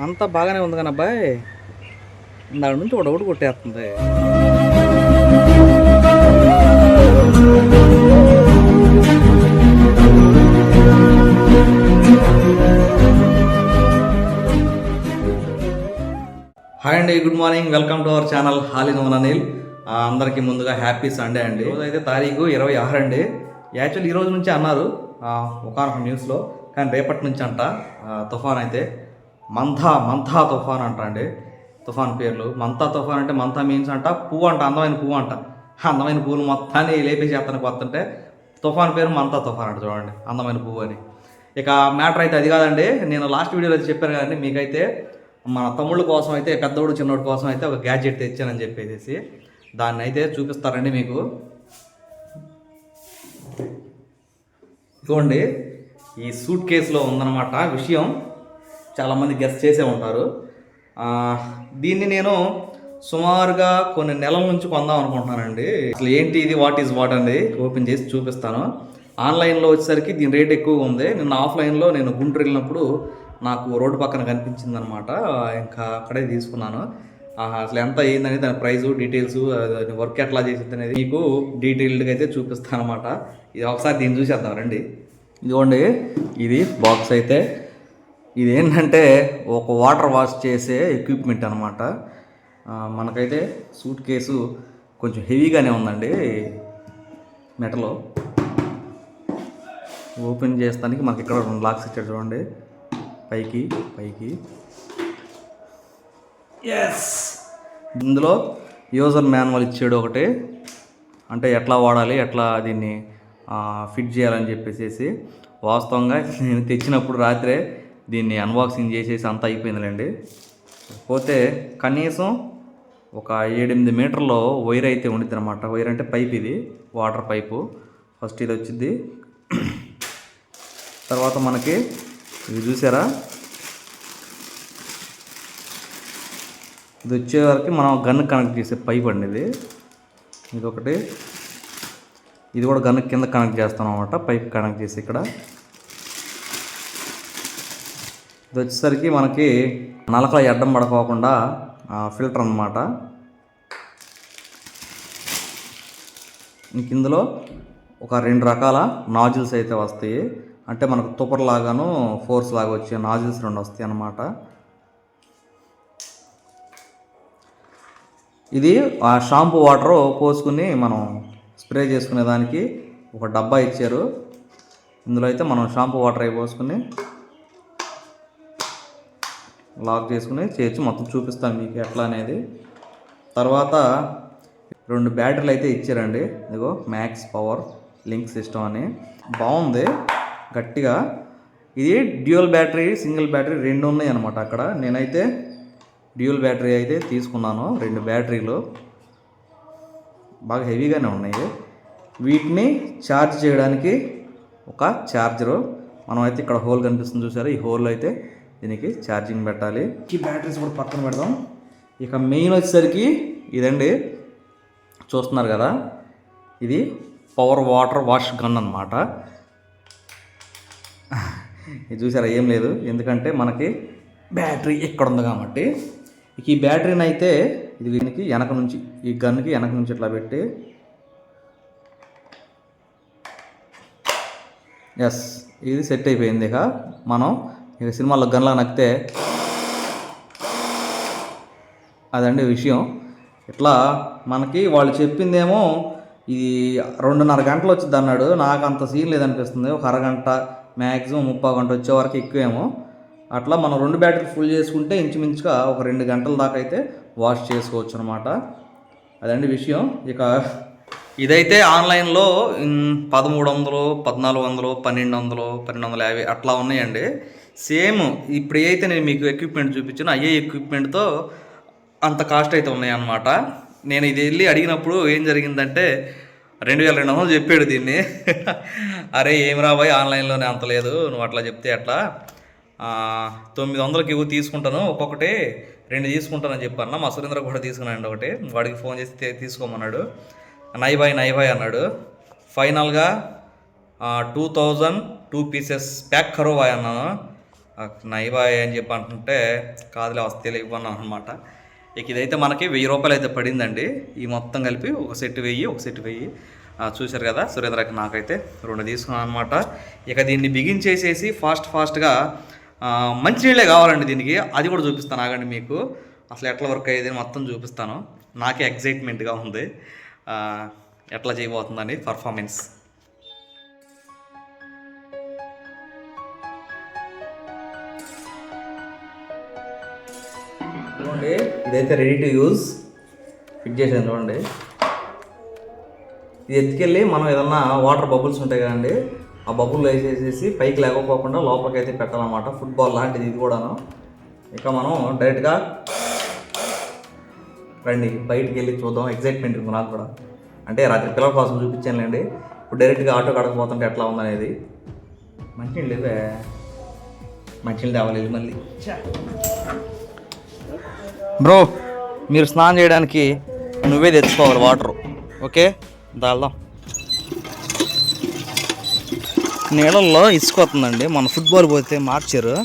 అంతా బాగానే ఉంది కానీ అబ్బాయి దాని నుంచి ఒకటి కొట్టేస్తుంది. హాయ్ అండి good morning welcome to our channel హాలి నోన్ అనిల్ అందరికీ ముందుగా హ్యాపీ సండే అండి. ఈరోజు అయితే తారీఖు ఇరవై ఆరు అండి. యాక్చువల్లీ ఈ రోజు నుంచి అన్నారు ఒకనొక న్యూస్లో కానీ రేపటి నుంచి అంట తుఫాన్ అయితే. మంథా మంథా తుఫాన్ అంట అండి తుఫాన్ పేర్లు. మంతా తుఫాన్ అంటే మంతా మీన్స్ అంట పువ్వు అంట అందమైన పువ్వు అంట. అందమైన పువ్వులు మొత్తాన్ని లేపేసి అతనికి వస్తుంటే తుఫాన్ పేరు మంతా తుఫాన్ అంట చూడండి అందమైన పువ్వు అని. ఇక మ్యాటర్ అయితే అది కాదండి. నేను లాస్ట్ వీడియోలో చెప్పాను కదండి మీకైతే మన తమ్ముళ్ళ కోసం అయితే పెద్దోడు చిన్నోడు కోసం అయితే ఒక గ్యాడ్జెట్ తెచ్చానని చెప్పేసి దాన్ని అయితే చూపిస్తారండి మీకు. ఇదిగోండి ఈ సూట్ కేసులో ఉందన్నమాట విషయం. చాలామంది గెస్ట్ చేసే ఉంటారు. దీన్ని నేను సుమారుగా కొన్ని నెలల నుంచి కొందాం అనుకుంటున్నానండి. అసలు ఏంటి ఇది? వాట్ ఈజ్ వాట్ అండి? ఓపెన్ చేసి చూపిస్తాను. ఆన్లైన్లో వచ్చేసరికి దీని రేట్ ఎక్కువగా ఉంది. నిన్న ఆఫ్లైన్లో నేను గుంటూరు వెళ్ళినప్పుడు నాకు రోడ్డు పక్కన కనిపించింది అనమాట ఇంకా అక్కడే తీసుకున్నాను. అసలు ఎంత అయ్యిందని దాని ప్రైస్ డీటెయిల్స్ వర్క్ ఎట్లా చేసింది అనేది మీకు డీటెయిల్డ్గా అయితే చూపిస్తాను అనమాట ఇది ఒకసారి దీన్ని చూసేద్దాం రండి. ఇదిగోండి ఇది బాక్స్ అయితే. ఇది ఏంటంటే ఒక వాటర్ వాష్ చేసే ఎక్విప్మెంట్ అనమాట మనకైతే సూట్ కేసు కొంచెం హెవీగానే ఉందండి మెటలో. ఓపెన్ చేస్తానికి మనకి ఇక్కడ రెండు లాక్స్ ఇచ్చాడు చూడండి. పైకి పైకి. ఎస్ ఇందులో యూజర్ మాన్యువల్ ఇచ్చాడు ఒకటి. అంటే ఎట్లా వాడాలి ఎట్లా దీన్ని ఫిట్ చేయాలని చెప్పేసి వాస్తవంగా నేను తెచ్చినప్పుడు రాత్రే దీన్ని అన్బాక్సింగ్ చేసేసి అంతా అయిపోయిందిలేండి. పోతే కనీసం ఒక ఏడెనిమిది మీటర్లో వైర్ అయితే ఉండిద్ది అనమాట వైర్ అంటే పైప్ ఇది వాటర్ పైపు. ఫస్ట్ ఇది వచ్చింది తర్వాత మనకి ఇది చూసారా? ఇది వచ్చేవరకు మనం గన్ కనెక్ట్ చేసే పైప్ అండి ఇది. ఇది ఒకటి ఇది కూడా గన్ కింద కనెక్ట్ చేస్తాం అనమాట పైప్ కనెక్ట్ చేసి ఇక్కడ. ఇది వచ్చేసరికి మనకి నలకల ఎడ్డం పడకోకుండా ఫిల్టర్ అన్నమాట. ఇంక ఇందులో ఒక రెండు రకాల నాజిల్స్ అయితే వస్తాయి. అంటే మనకు తుపర్ లాగాను ఫోర్స్ లాగా వచ్చే నాజిల్స్ రెండు వస్తాయి అన్నమాట. ఇది ఆ షాంపూ వాటర్ పోసుకుని మనం స్ప్రే చేసుకునే దానికి ఒక డబ్బా ఇచ్చారు. ఇందులో అయితే మనం షాంపూ వాటర్ అవి పోసుకుని లాక్ చేసుకుని చేయొచ్చు మొత్తం చూపిస్తాను మీకు ఎట్లా అనేది. తర్వాత రెండు బ్యాటరీలు అయితే ఇచ్చారండి. ఇదిగో మ్యాక్స్ పవర్ లింక్ సిస్టమ్ అని. బాగుంది. గట్టిగా. ఇది డ్యూయల్ బ్యాటరీ సింగిల్ బ్యాటరీ రెండు ఉన్నాయి అనమాట అక్కడ. నేనైతే డ్యూయల్ బ్యాటరీ అయితే తీసుకున్నాను రెండు బ్యాటరీలు. బాగా హెవీగానే ఉన్నాయి. వీటిని ఛార్జ్ చేయడానికి ఒక ఛార్జరు. మనం అయితే ఇక్కడ హోల్ కనిపిస్తుంది చూసారా? ఈ హోల్ అయితే దీనికి ఛార్జింగ్ పెట్టాలి. ఈ బ్యాటరీస్ కూడా పక్కన పెడదాం. ఇక మెయిన్ వచ్చేసరికి ఇదండి. చూస్తున్నారు కదా ఇది పవర్ వాటర్ వాష్ గన్ అన్నమాట. ఇది చూసారా ఏం లేదు. ఎందుకంటే మనకి బ్యాటరీ ఇక్కడ ఉంది కాబట్టి. ఇక ఈ బ్యాటరీని అయితే ఇది దీనికి వెనక నుంచి ఈ గన్కి వెనక నుంచి ఇట్లా పెట్టి. ఎస్ ఇది సెట్ అయిపోయింది ఇక. మనం ఇక సినిమాలో గన్లా నక్కితే అదండి విషయం. ఇట్లా మనకి వాళ్ళు చెప్పిందేమో ఇది రెండున్నర గంటలు వచ్చింది అన్నాడు. నాకు అంత సీన్ లేదనిపిస్తుంది. ఒక అరగంట మ్యాక్సిమం ముప్పై గంట వచ్చే వరకు ఎక్కువేమో. అట్లా మనం రెండు బ్యాటరీ ఫుల్ చేసుకుంటే ఇంచుమించుగా ఒక రెండు గంటల దాకా అయితే వాష్ చేసుకోవచ్చు అనమాట అదండి విషయం. ఇక ఇదైతే ఆన్లైన్లో పదమూడు వందలు పద్నాలుగు వందలు పన్నెండు వందలు పన్నెండు వందల యాభై అట్లా ఉన్నాయండి. సేమ్ ఇప్పుడు ఏదైతే నేను మీకు ఎక్విప్మెంట్ చూపించానో అయ్యే ఎక్విప్మెంట్తో అంత కాస్ట్ అయితే ఉన్నాయన్నమాట. నేను ఇది వెళ్ళి అడిగినప్పుడు ఏం జరిగిందంటే రెండు వేల రెండు వందలు చెప్పాడు దీన్ని. అరే ఏం రాబోయ్ ఆన్లైన్లోనే అంత లేదు నువ్వు అట్లా చెప్తే అట్లా తొమ్మిది వందలకి ఇవి తీసుకుంటాను ఒక్కొక్కటి రెండు తీసుకుంటానని చెప్పాను మా సురేంద్ర కూడా తీసుకున్నాడు ఒకటి. వాడికి ఫోన్ చేసి తీసుకోమన్నాడు. నై బాయ్ నై బాయ్ అన్నాడు. ఫైనల్గా two thousand two pieces pack కరోబాయ్ అన్నాను. నైబాయ్ అని చెప్పి అంటుంటే కాదులే వస్తే ఇవ్వను అనమాట ఇక ఇదైతే మనకి వెయ్యి రూపాయలు అయితే పడిందండి. ఈ మొత్తం కలిపి ఒక సెట్ వెయ్యి ఒక సెట్ వెయ్యి. చూశారు కదా సురేంద్రకి నాకైతే రెండు తీసుకున్నాను అనమాట ఇక దీన్ని బిగించేసేసి ఫాస్ట్ ఫాస్ట్గా మంచినీళ్ళే కావాలండి దీనికి. అది కూడా చూపిస్తాను ఆగండి మీకు. అసలు ఎట్లా వర్క్ అయ్యేది మొత్తం చూపిస్తాను. నాకే ఎగ్జైట్మెంట్గా ఉంది. ఎట్లా చేయబోతుందని పర్ఫార్మెన్స్ చూడండి. ఇదైతే రెడీ టు యూజ్ ఫిట్ చేసాను చూడండి. ఇది ఎత్తుకెళ్ళి మనం ఏదన్నా వాటర్ బబుల్స్ ఉంటాయి కదండి ఆ బబుల్ వేసేసేసి పైకి లేకపోకుండా లోపలికి అయితే పెట్టాలన్నమాట. ఫుట్బాల్ లాంటిది ఇది కూడాను. ఇక మనం డైరెక్ట్గా రండి బయటికి వెళ్ళి చూద్దాం. ఎగ్జైట్మెంట్ ఉంది నాకు కూడా. అంటే రాత్రి పిల్లల కోసం చూపించానులేండి. ఇప్పుడు డైరెక్ట్గా ఆటో కడకపోతుంటే ఎట్లా ఉందనేది. మంచినీళ్ళు లేవే. మంచినీళ్ళు తేవాలి మళ్ళీ. బ్రో మీరు స్నానం చేయడానికి నువ్వే తెచ్చుకోవాలి వాటర్. ఓకే? దాల్దాం. నీళ్ళల్లో ఇసుక వస్తుందండి. మన ఫుట్బాల్ పోతే మార్చారు.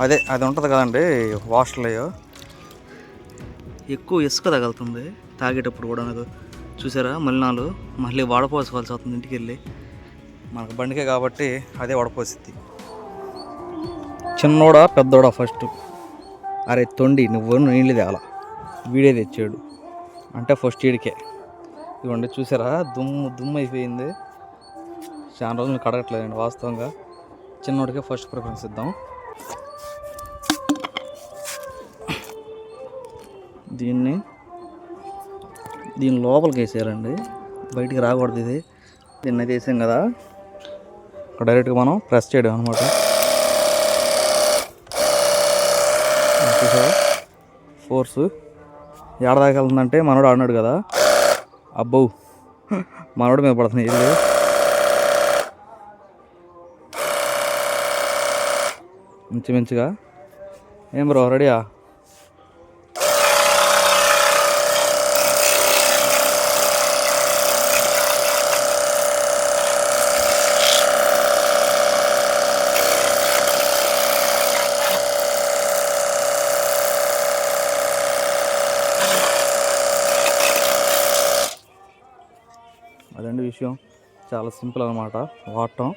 అదే అది ఉంటుంది కదండి వాష్లో ఎక్కువ ఇసుక తగులుతుంది. తాగేటప్పుడు కూడా నాకు చూసారా? మలినాలు. మళ్ళీ వడపోసుకోవాల్సి వస్తుంది ఇంటికి వెళ్ళి మనకు బండికే కాబట్టి అదే వడపోసిద్ది. చిన్నోడా పెద్దోడా ఫస్ట్ అరే తొండి నువ్వు నీళ్ళు తేవాల? వీడే తెచ్చాడు. అంటే ఫస్ట్ ఈడికే ఇవ్వండి చూసారా? దుమ్ము దుమ్ము అయిపోయింది. చాలా రోజులు కడగట్లేదండి వాస్తవంగా. చిన్నోడికే ఫస్ట్ ప్రిఫరెన్స్ ఇద్దాం. దీన్ని దీని లోపలికి వేసేయాలండి. బయటికి రాకూడదు ఇది. దీన్ని అయితే వేసాం కదా. డైరెక్ట్గా మనం ప్రెస్ చేయడం అనమాట చూసావా? ఫోర్స్ ఏడదాకా వెళ్తుందంటే మనోడు ఆడినాడు కదా. అబ్బో. మనోడు మీద పడుతున్నాయి ఇది మంచిగా. ఏం బ్రో రెడీయా అదండి విషయం చాలా సింపుల్ అనమాట వాడటం.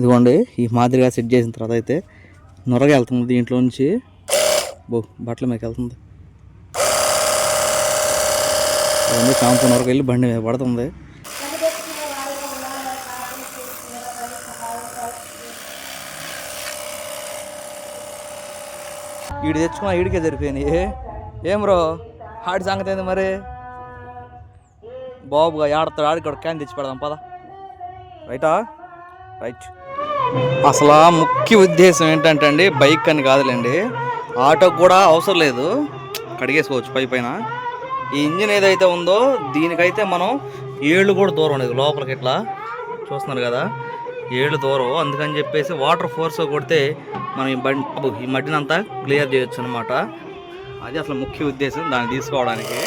ఇదిగోండి ఈ మాదిరిగా సెట్ చేసిన తర్వాత అయితే నొరగ వెళ్తుంది దీంట్లో నుంచి. బో బట్టల మీకు వెళ్తుంది. ఇవన్నీ షాంపూ నొరగ వెళ్ళి బండి మీద పడుతుంది. ఈడు తెచ్చుకున్నా ఈడికే జరిపోయినాయి ఏం రో హాడి సంగతి ఏంది మరి? బాబుగా ఆడతాడు ఆడికి క్యాన్ తెచ్చి పెడదాం పద. రైటా రైట్ అసలు ముఖ్య ఉద్దేశం ఏంటంటే అండి బైక్ అని కాదులేండి. ఆటో కూడా అవసరం లేదు. కడిగేసుకోవచ్చు పై పైన. ఈ ఇంజిన్ ఏదైతే ఉందో దీనికైతే మనం ఏళ్ళు కూడా దూరం ఉండేది లోపలికి ఇట్లా చూస్తున్నారు కదా ఏళ్ళు దూరం. అందుకని చెప్పేసి వాటర్ ఫోర్స్ కొడితే మనం ఈ బండి ఈ మట్టిని అంతా క్లియర్ చేయొచ్చు అనమాట అది అసలు ముఖ్య ఉద్దేశం దాన్ని తీసుకోవడానికి.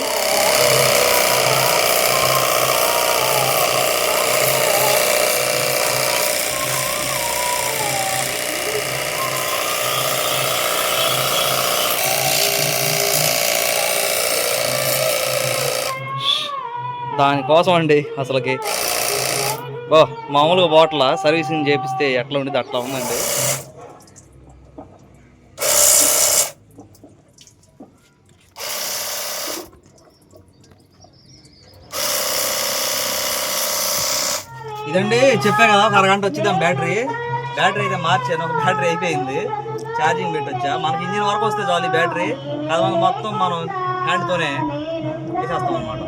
దానికోసం అండి అసలుకి. ఓ మామూలుగా బాటిల్ సర్వీసింగ్ చేపిస్తే ఎట్లా ఉండేది అట్లా ఉందండి. ఇదండి చెప్పా కదా ఒక అరగంట వచ్చిందాం బ్యాటరీ. బ్యాటరీ అయితే మార్చాను ఒక బ్యాటరీ అయిపోయింది. ఛార్జింగ్ పెట్టొచ్చా. మనకి ఇంజిన్ వరకు వస్తే చాలు ఈ బ్యాటరీ. అది మనం మొత్తం మనం హ్యాండ్తోనే వేసేస్తాం అనమాట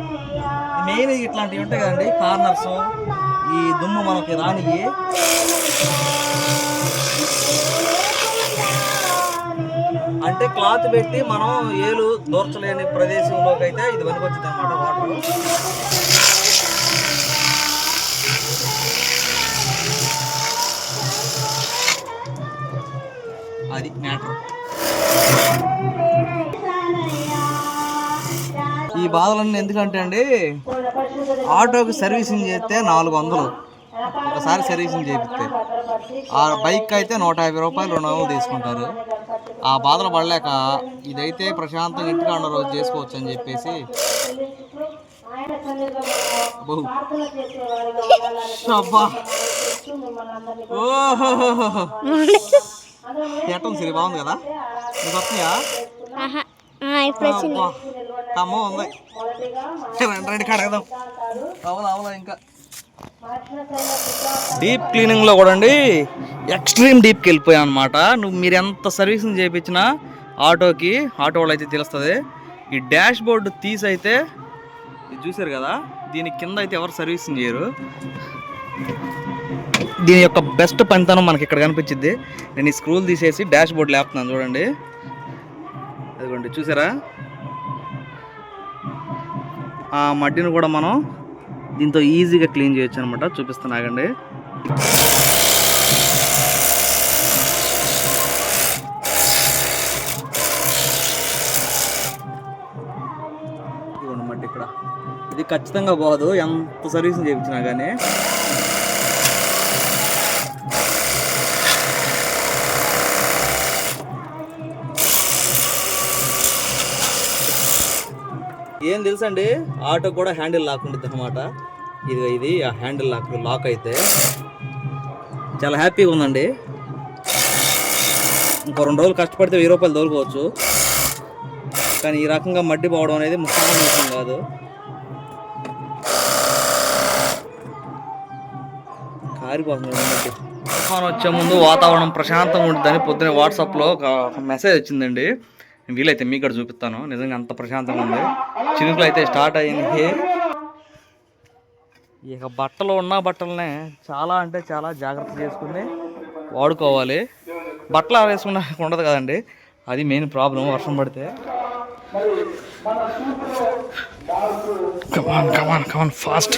మెయిన్ ఇట్లాంటివి ఉంటాయి కదండి. కార్నర్స్ ఈ దుమ్ము మనకి రానివి అంటే క్లాత్ పెట్టి మనం ఏలు దూర్చలేని ప్రదేశంలోకి అయితే ఇది వెనుకొచ్చింది అనమాట వాటర్. అది మ్యాటర్. ఈ బాధలన్నీ ఎందుకంటే అండి ఆటోకి సర్వీసింగ్ చేస్తే నాలుగు వందలు ఒకసారి సర్వీసింగ్ చేపిస్తే. ఆ బైక్ అయితే నూట యాభై రూపాయలు రెండు వందలు తీసుకుంటారు. ఆ బాధలు పడలేక ఇదైతే ప్రశాంతంగా ఇంటికాడ ఉన్న రోజు చేసుకోవచ్చు అని చెప్పేసి ఓహోహోహో. ఎట్టం సిరి బాగుంది కదా? ఆ, ఇప్పుడు వచ్చింది అబ్బా. కమ్మ ఉంది. రండి రండి కడగదాం అవును అవును ఇంకా? డీప్ క్లీనింగ్లో కూడా అండి ఎక్స్ట్రీమ్ డీప్కి వెళ్ళిపోయాం అనమాట నువ్వు మీరు ఎంత సర్వీసింగ్ చేయించినా ఆటోకి ఆటో వాళ్ళు అయితే తెలుస్తుంది. ఈ డాష్ బోర్డు తీసి అయితే ఇది చూసారు కదా దీని కింద అయితే ఎవరు సర్వీసింగ్ చేయరు. దీని యొక్క బెస్ట్ పనితనం మనకి ఇక్కడ కనిపించింది. నేను ఈ స్క్రూలు తీసేసి డాష్ బోర్డు లేపుతున్నాను చూడండి. అదిగోండి చూసారా? ఆ మట్టిని కూడా మనం దీంతో ఈజీగా క్లీన్ చేయొచ్చు అనమాట చూపిస్తున్నాగండి ఇదిగోండి మట్టి ఇక్కడ. ఇది ఖచ్చితంగా పోదు ఎంత సర్వీసింగ్ చేయించినా కానీ ఏం తెలుసండి? ఆటో కూడా హ్యాండిల్ లాక్ ఉంటుంది అనమాట ఇది ఇది ఆ హ్యాండిల్ లాక్ లాక్ అయితే. చాలా హ్యాపీగా ఉందండి. ఇంకో రెండు రోజులు కష్టపడితే వెయ్యి రూపాయలు తోలుకోవచ్చు. కానీ ఈ రకంగా మడ్డి పోవడం అనేది ముఖ్యమైన విషయం కాదు. కారిపోతుంది తుఫాన్ వచ్చే ముందు వాతావరణం ప్రశాంతంగా ఉంటుందని పొద్దున వాట్సాప్లో ఒక మెసేజ్ వచ్చిందండి. వీలైతే మీకు కూడా చూపిస్తాను. నిజంగా అంత ప్రశాంతంగా ఉంది. చినుకులు అయితే స్టార్ట్ అయ్యింది. ఇక బట్టలు ఉన్న బట్టలనే చాలా అంటే చాలా జాగ్రత్త చేసుకుని వాడుకోవాలి. బట్టలు వేసుకున్న ఉండదు కదండి. అది మెయిన్ ప్రాబ్లం వర్షం పడితే. Come on come on come on fast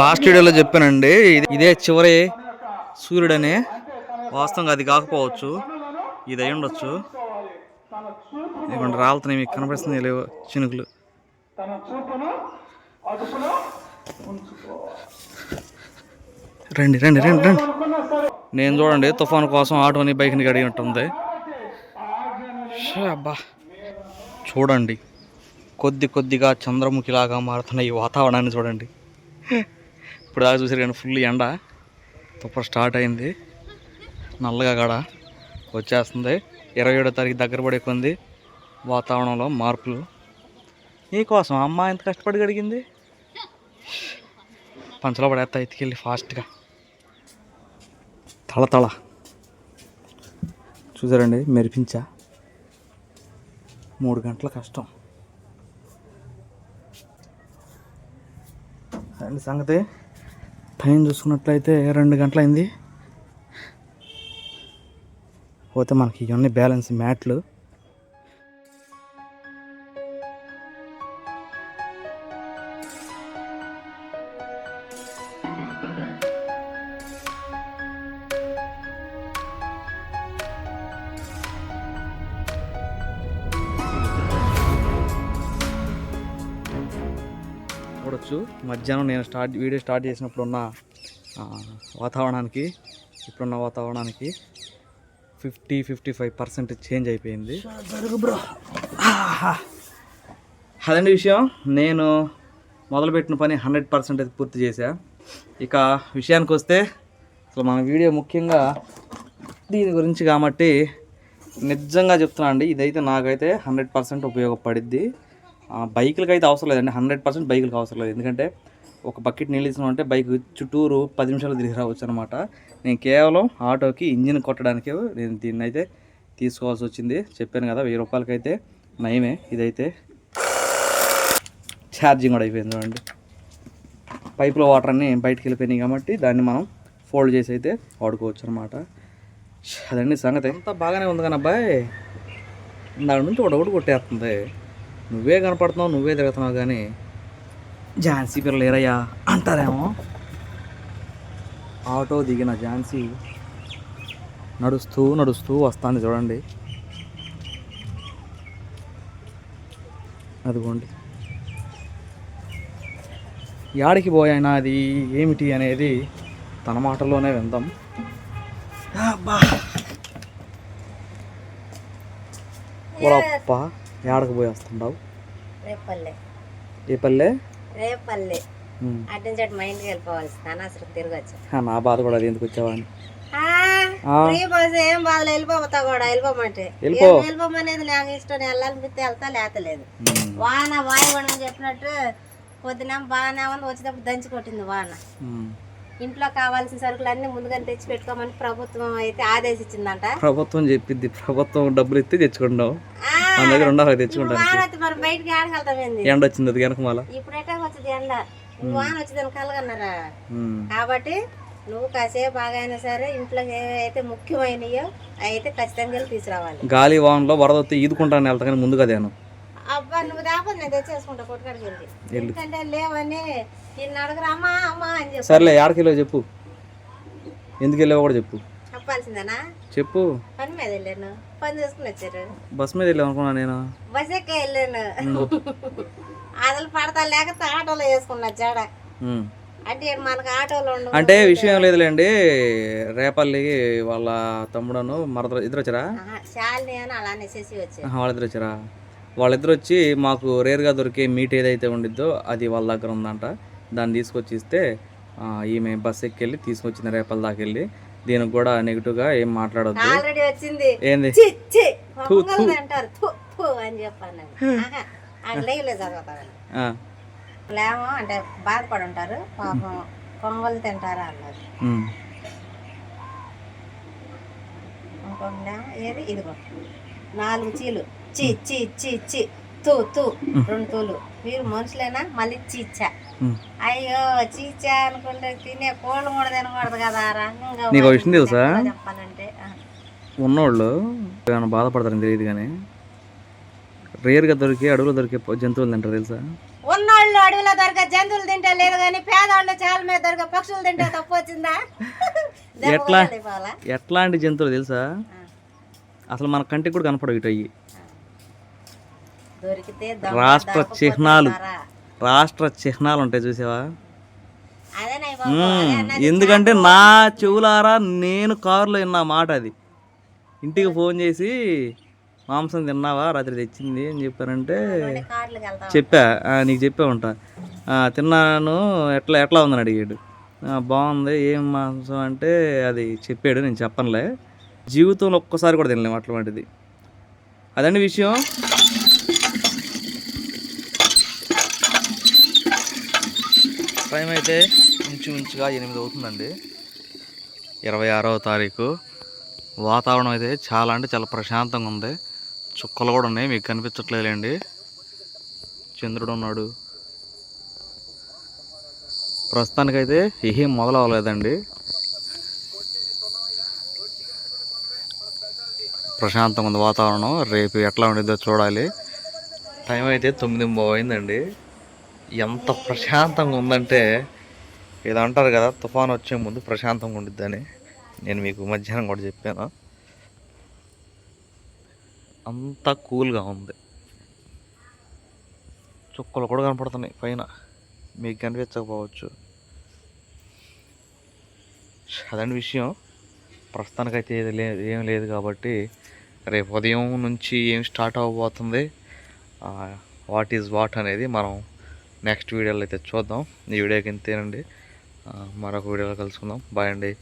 last వీడియోలో చెప్పానండి ఇది ఇదే చివరి సూర్యుడని వాస్తవంగా అది కాకపోవచ్చు. ఇది అయి ఉండొచ్చు. ఇవ్వండి రాలుతున్నాయి మీకు కనిపిస్తుంది లేవు చినుకులు. రండి రండి రండి రండి. నేను చూడండి తుఫాను కోసం ఆటోని బైక్ని గడిగి ఉంటుంది. అబ్బా చూడండి కొద్ది కొద్దిగా చంద్రముఖిలాగా మారుతున్న ఈ వాతావరణాన్ని చూడండి. ఇప్పుడు దాకా చూసారు కానీ ఫుల్ ఎండ. తుప్ప స్టార్ట్ అయింది. నల్లగా గడ వచ్చేస్తుంది. ఇరవై ఏడో తారీఖు దగ్గర పడే కొంది వాతావరణంలో మార్పులు. నీకోసం అమ్మ ఎంత కష్టపడి గడిగింది? పంచలో పడేస్తా ఎత్తుకెళ్ళి ఫాస్ట్గా. తల తల. చూసారండి మెరిపించా. మూడు గంటల కష్టం. అండి సంగతి టైం చూసుకున్నట్లయితే రెండు గంటలైంది. పోతే మనకి ఇవన్నీ బ్యాలెన్స్ మ్యాట్లు. చూడొచ్చు. మధ్యాహ్నం నేను స్టార్ట్ వీడియో స్టార్ట్ చేసినప్పుడు ఉన్న వాతావరణానికి ఇప్పుడున్న వాతావరణానికి fifty fifty five percent change అయిపోయింది. అదండి విషయం. నేను మొదలుపెట్టిన పని హండ్రెడ్ పర్సెంట్ అయితే పూర్తి చేశా. ఇక విషయానికి వస్తే అసలు మన వీడియో ముఖ్యంగా దీని గురించి కాబట్టి నిజంగా చెప్తున్నా అండి ఇదైతే నాకైతే హండ్రెడ్ పర్సెంట్ ఉపయోగపడిద్ది. బైకులకి అయితే అవసరం లేదండి. హండ్రెడ్ పర్సెంట్ బైకులకు అవసరం లేదు. ఎందుకంటే ఒక బకెట్ నీళ్ళు ఇచ్చినామంటే బైక్ చుట్టూరు పది నిమిషాలు తిరిగి రావచ్చు అనమాట నేను కేవలం ఆటోకి ఇంజిన్ కొట్టడానికి నేను దీన్ని అయితే తీసుకోవాల్సి వచ్చింది. చెప్పాను కదా వెయ్యి రూపాయలకి అయితే నయమే. ఇదైతే ఛార్జింగ్ కూడా అయిపోయింది చూడండి. పైపులో వాటర్ అన్నీ బయటికి వెళ్ళిపోయినాయి కాబట్టి దాన్ని మనం ఫోల్డ్ చేసి అయితే వాడుకోవచ్చు అనమాట అదండి సంగతి. అంతా బాగానే ఉంది కానీ అబ్బాయి దాని నుంచి ఒకటి కొట్టేస్తుంది. నువ్వే కనపడుతున్నావు నువ్వే తిరుగుతున్నావు కానీ ఝాన్సీ పిల్లలు లేరయ్యా అంటారేమో. ఆటో దిగిన ఝాన్సీ నడుస్తూ నడుస్తూ వస్తుంది చూడండి. అదిగోండి. యాడికి పోయాయినా అది? ఏమిటి అనేది తన మాటల్లోనే విందాం. ఓలప్ప యాడకు పోయి వస్తుండవు? రేపల్లె. రేపల్లె. ఉమ్. అటు నుంచి అటు మా ఇంటికి వెళ్ళిపోవాలి అసలు తిరగచ్చు నా బాధ కూడా ఎందుకు వచ్చావా అని ఆ. ఫ్రీ బస్ ఏం బాధలు వెళ్ళిపోతా కూడా వెళ్ళిపోమంటే. వెళ్ళిపోమనేది నాకు ఇష్టం వెళ్ళాలనిపిస్తే వెళ్తా లేతలేదు. వాన వాయుగుణం చెప్పినట్టు పొద్దున బాగానే ఉంది. వచ్చేటప్పుడు దంచి కొట్టింది వాన. ఇంట్లో కావాల్సిన సరుకులు అన్ని ముందుగానే తెచ్చి పెట్టుకోమని ప్రభుత్వం అయితే ఆదేశించిందంట ప్రభుత్వం చెప్పిద్ది. ప్రభుత్వం డబ్బులు ఇస్తే తెచ్చుకుంటాం మన దగ్గర ఉండాలి అయితే మరి బయటికి ఆడగలుగుతామేంది ఎండ వచ్చింది అది వెనక మాల ఇప్పుడైతే వచ్చింది ఎండ? వాన వచ్చిందని కలగన్నారా. కాబట్టి నువ్వు కాసేపు బాగైనా సరే ఇంట్లో ఏవైతే ముఖ్యమైనయో అయితే ఖచ్చితంగా తీసుకురావాలి. గాలి వానలో వరద వస్తే ఈదుకుంటాను వెళ్తా ముందుగా దేను అబ్బా నువ్వు దాపది నేను తెచ్చేసుకుంటా కొట్టుకాడికి వెళ్ళి. ఎందుకంటే లేవని నిన్ను అడగరా అమ్మా అమ్మా అని చెప్పి. సర్లే ఏడకెళ్ళో చెప్పు. ఎందుకు వెళ్ళావో కూడా చెప్పు. చెప్పాల్సిందేనా? చెప్పు. పని మీద వెళ్ళాను. పని చేసుకుని వచ్చారు. బస్ మీద వెళ్ళావు అనుకున్నా నేను. బస్ ఎక్కే వెళ్ళాను. అసలు పడతా లేకపోతే ఆటోలో వేసుకున్నా జాడ. అంటే మనకు ఆటోలో అంటే విషయం లేదులేండి. రేపల్లి వాళ్ళ తమ్ముడను మరద ఇద్దరు వచ్చారా శాలిని అని చేసి వచ్చారు. ఆహా, వాళ్ళిద్దరు వచ్చారా వాళ్ళిద్దరు వచ్చి మాకు రేర్గా దొరికే మీట్ ఏదైతే ఉండిద్దో అది వాళ్ళ దగ్గర ఉందంట. దాన్ని తీసుకొచ్చి ఇస్తే ఈమె బస్ ఎక్కెళ్ళి తీసుకొచ్చిన రేపల దాకా వెళ్ళి దీనికి కూడా నెగిటివ్గా ఏం మాట్లాడొద్దు. ఆల్రెడీ వచ్చింది. ఏంది? అంటారు. అని చెప్పాను ఆహా, ఆ లైవ్లో చదువుతాను ఆ, లేమో అంటే బాధపడి ఉంటారు పాపం పొంగల్ తింటారా అన్నారు. ఏది? ఇదిగో. నాలుగు చీలు. చి చి చి చి. తూ తూ. రెండు తూలు. మీరు మనుషులేనా? మళ్ళీ చీచా. అయ్యో చీచా అనుకుంటే తినే కోళ్ళు కూడా తినకూడదు కదా నీకు ఒక విషయం తెలుసా? చెప్పాలంటే. ఉన్నోళ్ళు బాధపడతారని తెలియదు కానీ రేర్గా దొరికే అడవులు దొరికే జంతువులు తింటారు తెలుసా? ఉన్నోళ్ళు అడవిలో దొరికే జంతువులు తింటే లేదు కానీ పేదవాళ్ళు చాలా మీద దొరికే పక్షులు తింటే తప్పు వచ్చిందా? ఎట్లా? ఎట్లాంటి జంతువులు తెలుసా. అసలు మన కంటికి కూడా కనపడవు ఇటు అయ్యి. రాష్ట్ర చిహ్నాలు. రాష్ట్ర చిహ్నాలు ఉంటాయి చూసావా? ఎందుకంటే నా చెవులారా నేను కారులో విన్నా మాట అది. ఇంటికి ఫోన్ చేసి మాంసం తిన్నావా? రాత్రి తెచ్చింది అని చెప్పారంటే చెప్పా. నీకు చెప్పే ఉంటా. తిన్నాను. ఎట్లా ఎట్లా ఉందని అడిగాడు. "ఆ, బాగుంది. ఏం మాంసం అంటే అది చెప్పాడు నేను చెప్పనులే. జీవితంలో ఒక్కసారి కూడా తినలేము అట్లాంటిది. అదండి విషయం. టైం అయితే ఇంచుమించుగా ఎనిమిది అవుతుందండి. ఇరవై ఆరవ తారీఖు. వాతావరణం అయితే చాలా అంటే చాలా ప్రశాంతంగా ఉంది. చుక్కలు కూడా ఉన్నాయి మీకు కనిపించట్లేదండి చంద్రుడు ఉన్నాడు. ప్రస్తుతానికైతే ఏం మొదలవ్వలేదండి. ప్రశాంతంగా ఉంది వాతావరణం. రేపు ఎట్లా ఉండిద్దో చూడాలి. టైం అయితే తొమ్మిది అయిందండి. ఎంత ప్రశాంతంగా ఉందంటే ఇది అంటారు కదా తుఫాన్ వచ్చే ముందు ప్రశాంతంగా ఉండిద్దని నేను మీకు మధ్యాహ్నం కూడా చెప్పాను. అంత కూల్గా ఉంది. చుక్కలు కూడా కనపడుతున్నాయి పైన. మీకు కనిపించకపోవచ్చు. అదండి విషయం. ప్రస్తుతానికైతే ఏది లే ఏం లేదు కాబట్టి రేపు ఉదయం నుంచి ఏం స్టార్ట్ అవ్వబోతుంది వాట్ ఈజ్ వాట్ అనేది మనం నెక్స్ట్ వీడియోలో అయితే చూద్దాం. ఈ వీడియోకి ఇంతేనండి. మరొక వీడియోలో కలుసుకుందాం. బాయ్ అండి.